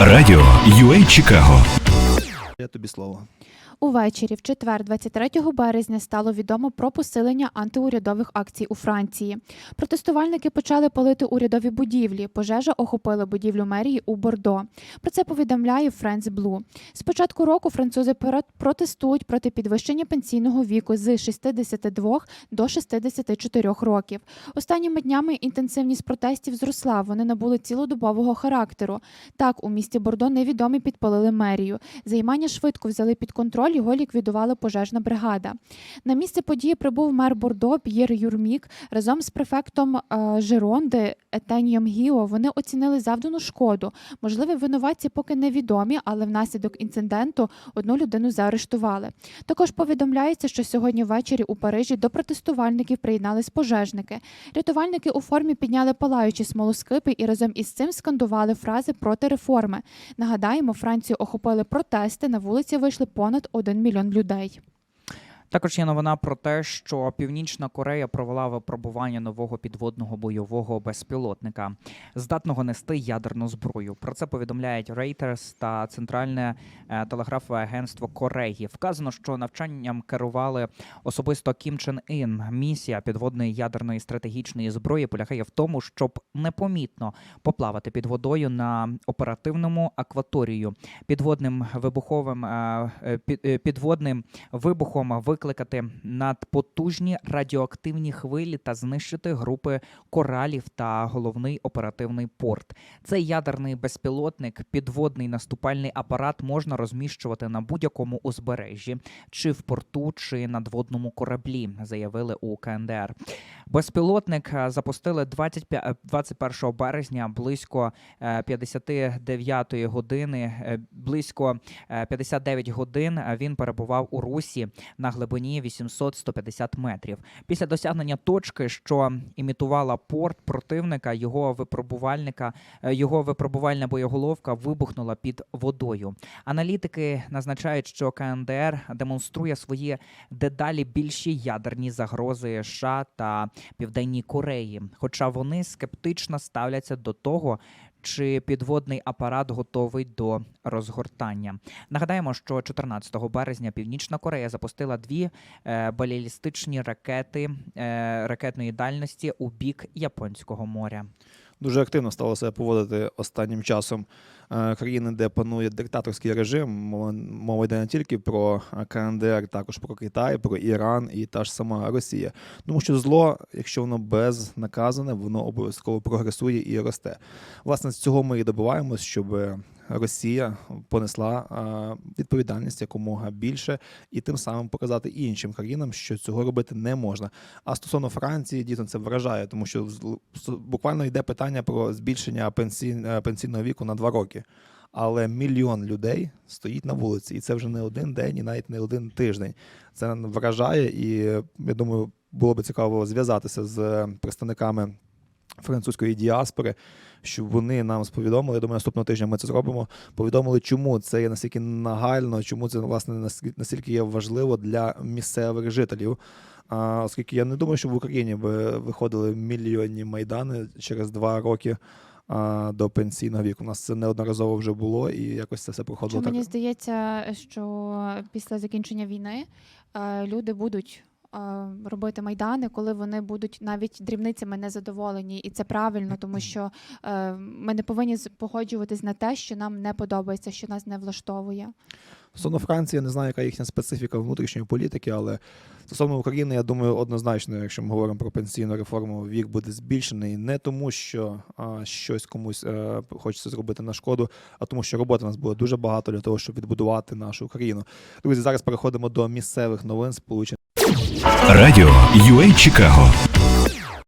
Радіо UA Чикаго. Я тобі слово. Увечері, в четвер, 23 березня, стало відомо про посилення антиурядових акцій у Франції. Протестувальники почали палити урядові будівлі. Пожежа охопила будівлю мерії у Бордо. Про це повідомляє France Blue. З початку року французи протестують проти підвищення пенсійного віку з 62 до 64 років. Останніми днями інтенсивність протестів зросла. Вони набули цілодобового характеру. Так, у місті Бордо невідомі підпалили мерію. Займання швидко взяли під контроль, його ліквідувала пожежна бригада. На місце події прибув мер Бордо П'єр Юрмік разом з префектом е, Жеронди Етенієм Гіо. Вони оцінили завдану шкоду. Можливі винуватці поки невідомі, але внаслідок інциденту одну людину заарештували. Також повідомляється, що сьогодні ввечері у Парижі до протестувальників приєднались пожежники. Рятувальники у формі підняли палаючі смолоскипи і разом із цим скандували фрази проти реформи. Нагадаємо, Францію охопили протести. На вулиці вийшли понад 1 мільйон людей. Також є новина про те, що Північна Корея провела випробування нового підводного бойового безпілотника, здатного нести ядерну зброю. Про це повідомляють Reuters та Центральне е, телеграфове агентство Кореї. Вказано, що навчанням керували особисто Кім Чен Ін. Місія підводної ядерної стратегічної зброї полягає в тому, щоб непомітно поплавати під водою на оперативному акваторію підводним вибуховим е, е, під- підводним вибухом викликати надпотужні радіоактивні хвилі та знищити групи коралів та головний оперативний порт. Цей ядерний безпілотник, підводний наступальний апарат можна розміщувати на будь-якому узбережжі, чи в порту, чи надводному кораблі, заявили у КНДР. Безпілотник е, запустили 25, е, 21 березня близько е, 59 години. е, Близько е, 59 годин е, він перебував у русі на глибині 800-150 метрів. Після досягнення точки, що імітувала порт противника, його випробувальника, е, його випробувальна боєголовка вибухнула під водою. Аналітики назначають, що КНДР демонструє свої дедалі більші ядерні загрози США та Південній Кореї, хоча вони скептично ставляться до того. Чи підводний апарат готовий до розгортання? Нагадаємо, що 14 березня Північна Корея запустила дві е, балістичні ракети е, ракетної дальності у бік Японського моря. Дуже активно стало себе поводити останнім часом країни, де панує диктаторський режим. Мова, йде не тільки про е, КНДР, також про Китай, про Іран і та ж сама Росія. Тому що зло, якщо воно безнаказане, воно обов'язково прогресує і росте. Власне, з цього ми і добиваємось, щоб Росія понесла е, відповідальність якомога більше, і тим самим показати іншим країнам, що цього робити не можна. А стосовно Франції, дійсно це вражає, тому що буквально йде питання про збільшення пенсій- е, пенсійного віку на два роки. Але мільйон людей стоїть на вулиці, і це вже не один день, і навіть не один тиждень. Це вражає, і я думаю, було би цікаво зв'язатися з представниками французької діаспори, щоб вони нам сповідомили. Я думаю, наступного тижня ми це зробимо. Повідомили, чому це є настільки нагально, чому це власне настільки є важливо для місцевих жителів. А, оскільки я не думаю, що в Україні би виходили мільйонні майдани через два роки до пенсійного віку. У нас це неодноразово вже було, і якось це все проходило. проходило так. мені здається, що після закінчення війни е, люди будуть. Робити майдани, коли вони будуть навіть дрібницями незадоволені, і це правильно, тому що е, ми не повинні погоджуватись на те, що нам не подобається, що нас не влаштовує. Стосовно Франції, я не знаю, яка їхня специфіка внутрішньої політики, але стосовно України, я думаю, однозначно, якщо ми говоримо про пенсійну реформу, вік буде збільшений не тому, що а, щось комусь е, хочеться зробити на шкоду, а тому, що роботи у нас буде дуже багато для того, щоб відбудувати нашу країну. Друзі, зараз переходимо до місцевих новин Сполучених. Радіо UA Чикаго.